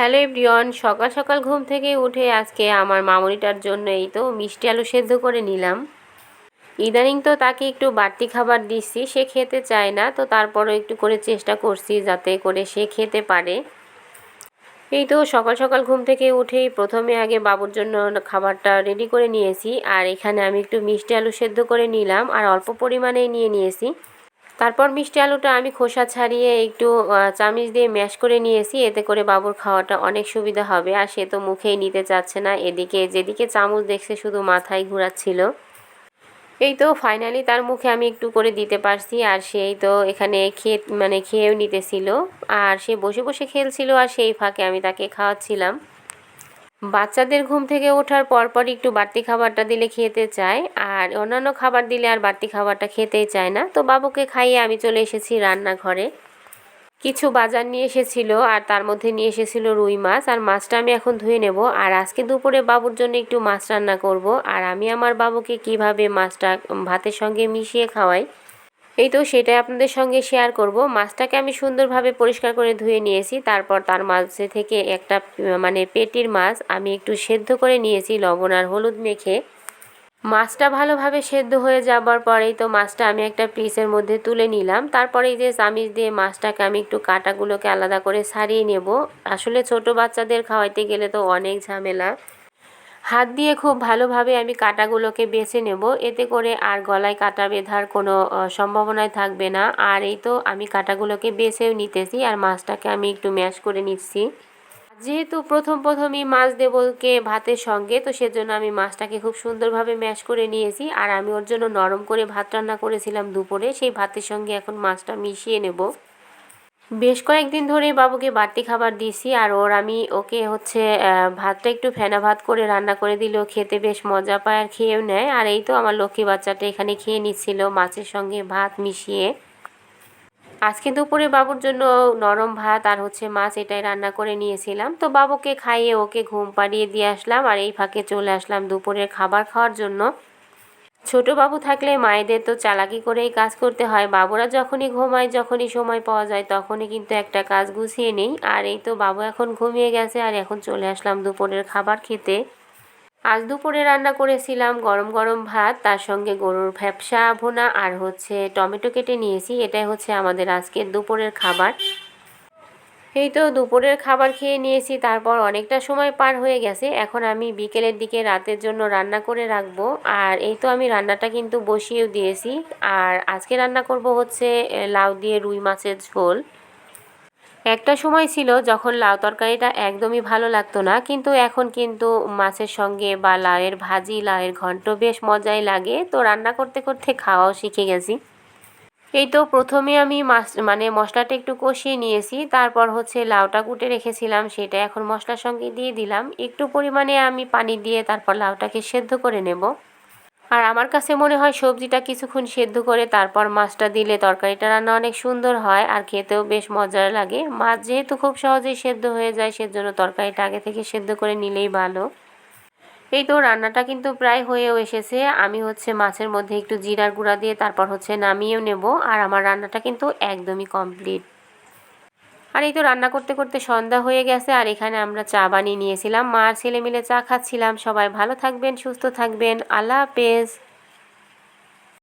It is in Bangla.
হ্যালো এভরিওয়ান, সকাল সকাল ঘুম থেকে উঠে আজকে আমার মামুনিটার জন্য এই তো মিষ্টি আলু সেদ্ধ করে নিলাম। ইদানিং তো তাকে একটু বাড়তি খাবার দিচ্ছি, সে খেতে চায় না, তো তারপরও একটু করে চেষ্টা করছি যাতে করে সে খেতে পারে। এই তো সকাল সকাল ঘুম থেকে উঠেই প্রথমে আগে বাবুর জন্য খাবারটা রেডি করে নিয়েছি, আর এখানে আমি একটু মিষ্টি আলু সেদ্ধ করে নিলাম, আর অল্প পরিমাণেই নিয়ে নিয়েছি। তারপর মিষ্টি আলুটা আমি খোসা ছাড়িয়ে একটু চামিচ দিয়ে ম্যাশ করে নিয়েছি, এতে করে বাবুর খাওয়াটা অনেক সুবিধা হবে। আর সে তো মুখেই নিতে চাচ্ছে না, এদিকে, যেদিকে চামচ দেখছে শুধু মাথায় ঘুরাচ্ছিল। এই তো ফাইনালি তার মুখে আমি একটু করে দিতে পারছি, আর সেই তো এখানে খেয়ে মানে খেয়েও নিতেছিল। আর সে বসে বসে খেলছিল, আর সেই ফাঁকে আমি তাকে খাওয়াচ্ছিলাম। বাচ্চাদের ঘুম থেকে ওঠার পরপর একটু বাড়তি খাবারটা দিলে খেতে চায়, আর অন্যান্য খাবার দিলে আর বাড়তি খাবারটা খেতেই চায় না। তো বাবুকে খাইয়ে আমি চলে এসেছি রান্নাঘরে। কিছু বাজার নিয়ে এসেছিল, আর তার মধ্যে নিয়ে এসেছিল রুই মাছ, আর মাছটা আমি এখন ধুয়ে নেব। আর আজকে দুপুরে বাবুর জন্য একটু মাছ রান্না করব, আর আমি আমার বাবুকে কীভাবে মাছটা ভাতের সঙ্গে মিশিয়ে খাওয়াই এই তো সেটাই আপনাদের সঙ্গে শেয়ার করব। মাছটাকে আমি সুন্দরভাবে পরিষ্কার করে ধুয়ে নিয়েছি, তারপর তার মাঝে থেকে একটা মানে পেটির মাছ আমি একটু সেদ্ধ করে নিয়েছি, লবণ আর হলুদ মেখে। মাছটা ভালোভাবে সেদ্ধ হয়ে যাবার পরেই তো মাছটা আমি একটা পিসের মধ্যে তুলে নিলাম। তারপরে যে চামিচ দিয়ে মাছটাকে আমি একটু কাটাগুলোকে আলাদা করে সারিয়ে নেব। আসলে ছোট বাচ্চাদের খাওয়াইতে গেলে তো অনেক ঝামেলা। হাত দিয়ে খুব ভালোভাবে আমি কাটাগুলোকে বেছে নেব। এতে করে আর গলায় কাটা বেঁধার কোনো সম্ভাবনায় থাকবে না। আর এই তো আমি কাটাগুলোকে বেছেও নিতেছি আর মাছটাকে আমি একটু ম্যাশ করে নিচ্ছি। যেহেতু প্রথম প্রথমই মাছ দেবকে ভাতের সঙ্গে, তো সেজন্য আমি মাছটাকে খুব সুন্দরভাবে ম্যাশ করে নিয়েছি। আর আমি ওর জন্য নরম করে ভাত রান্না করেছিলাম দুপুরে, সেই ভাতের সঙ্গে এখন মাছটা মিশিয়ে নেব। বেশ কয়েকদিন ধরে বাবুকে বাড়তি খাবার দিয়েছি আর ওর আমি ওকে হচ্ছে ভাতটা একটু ফেনা ভাত করে রান্না করে দিলেও খেতে বেশ মজা পায় আর খেয়েও নেয়। আর এই তো আমার লক্ষ্মী বাচ্চাটা এখানে খেয়ে নিচ্ছিল মাছের সঙ্গে ভাত মিশিয়ে। আজকে দুপুরে বাবুর জন্য নরম ভাত আর হচ্ছে মাছ এটাই রান্না করে নিয়েছিলাম। তো বাবুকে খাইয়ে ওকে ঘুম পাড়িয়ে দিয়ে আসলাম আর এই ফাঁকে চলে আসলাম দুপুরের খাবার খাওয়ার জন্য। ছোট বাবু থাকলে মায়েদের তো চালাকি করেই কাজ করতে হয়। বাবুরা যখনই ঘুমায়, যখনই সময় পাওয়া যায়, তখনই কিন্তু একটা কাজ গুছিয়ে নেই। আর এই তো বাবু এখন ঘুমিয়ে গেছে আর এখন চলে আসলাম দুপুরের খাবার খেতে। আজ দুপুরে রান্না করেছিলাম গরম গরম ভাত, তার সঙ্গে গরুর ভ্যাপসা, ভোনা আর হচ্ছে টমেটো কেটে নিয়েছি। এটাই হচ্ছে আমাদের আজকের দুপুরের খাবার। এই তো দুপুরের খাবার খেয়ে নিয়েছি, তারপর অনেকটা সময় পার হয়ে গেছে। এখন আমি বিকেলের দিকে রাতের জন্য রান্না করে রাখব। আর এই তো আমি রান্নাটা কিন্তু বসিয়েও দিয়েছি। আর আজকে রান্না করব হচ্ছে লাউ দিয়ে রুই মাছের ঝোল। একটা সময় ছিল যখন লাউ তরকারিটা একদমই ভালো লাগতো না, কিন্তু এখন কিন্তু মাছের সঙ্গে বা লাউয়ের ভাজি, লাউয়ের ঘন্ট বেশ মজাই লাগে। তো রান্না করতে করতে খাওয়াও শিখে গেছি। এই তো প্রথমে আমি মাছ মানে মশলাটা একটু কষিয়ে নিয়েছি, তারপর হচ্ছে লাউটা কুটে রেখেছিলাম, সেটা এখন মশলার সঙ্গে দিয়ে দিলাম। একটু পরিমাণে আমি পানি দিয়ে তারপর লাউটাকে সেদ্ধ করে নেব। আর আমার কাছে মনে হয় সবজিটা কিছুক্ষণ সেদ্ধ করে তারপর মাছটা দিলে তরকারিটা রান্না অনেক সুন্দর হয় আর খেতেও বেশ মজার লাগে। মাছ যেহেতু খুব সহজেই সেদ্ধ হয়ে যায়, সেজন্য তরকারিটা আগে থেকে সেদ্ধ করে নিলেই ভালো। এই তো রান্নাটা কিন্তু প্রায় হয়েও এসেছে। আমি হচ্ছে মাছের মধ্যে একটু জিরার গুঁড়া দিয়ে তারপর হচ্ছে নামিয়েও নেব আর আমার রান্নাটা কিন্তু একদমই কমপ্লিট। আর এই তো রান্না করতে করতে সন্ধ্যা হয়ে গেছে আর এখানে আমরা চা বানিয়ে নিয়েছিলাম। মার ছেলে মিলে চা খাচ্ছিলাম। সবাই ভালো থাকবেন, সুস্থ থাকবেন। আল্লাহ হাফেজ।